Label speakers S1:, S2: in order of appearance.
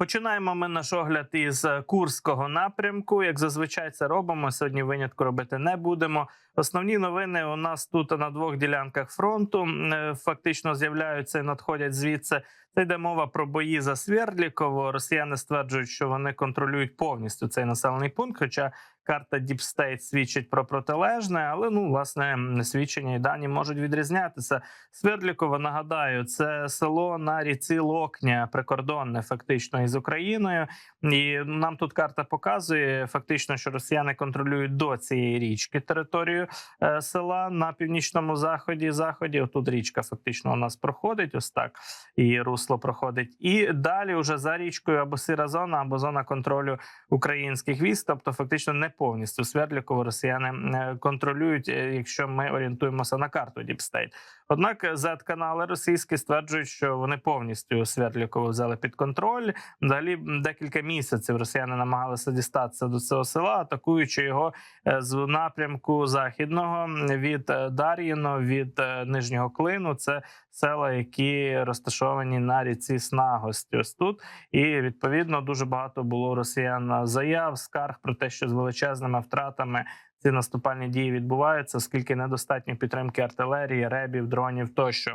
S1: Починаємо ми наш огляд із Курського напрямку. Як зазвичай це робимо. Сьогодні винятку робити не будемо. Основні новини у нас тут на двох ділянках фронту е, фактично з'являються і надходять звідси. Це йде мова про бої за Свердліково. Росіяни стверджують, що вони контролюють повністю цей населений пункт. Хоча карта Deep State свідчить про протилежне, але ну власне свідчення і дані можуть відрізнятися. Свердліково нагадаю, це село на ріці Локня, прикордонне фактично із Україною. І нам тут карта показує фактично, що росіяни контролюють до цієї річки територію е, села на північному заході. Заході тут річка фактично у нас проходить. Ось так і русло проходить. І далі, вже за річкою або сира зона, або зона контролю українських військ, тобто фактично не повністю Свердліково росіяни е, контролюють, е, якщо ми орієнтуємося на карту State. Однак z канали російські стверджують, що вони повністю Свердліково взяли під контроль. Взагалі декілька місяців росіяни намагалися дістатися до цього села, атакуючи його е, з напрямку західного від Дар'їно, від нижнього клину. Це села, які розташовані на ріці Снагості. Ось тут і відповідно дуже багато було росіян заяв, скарг про те, що з величезними втратами ці наступальні дії відбуваються, оскільки недостатньо підтримки артилерії, ребів, дронів тощо.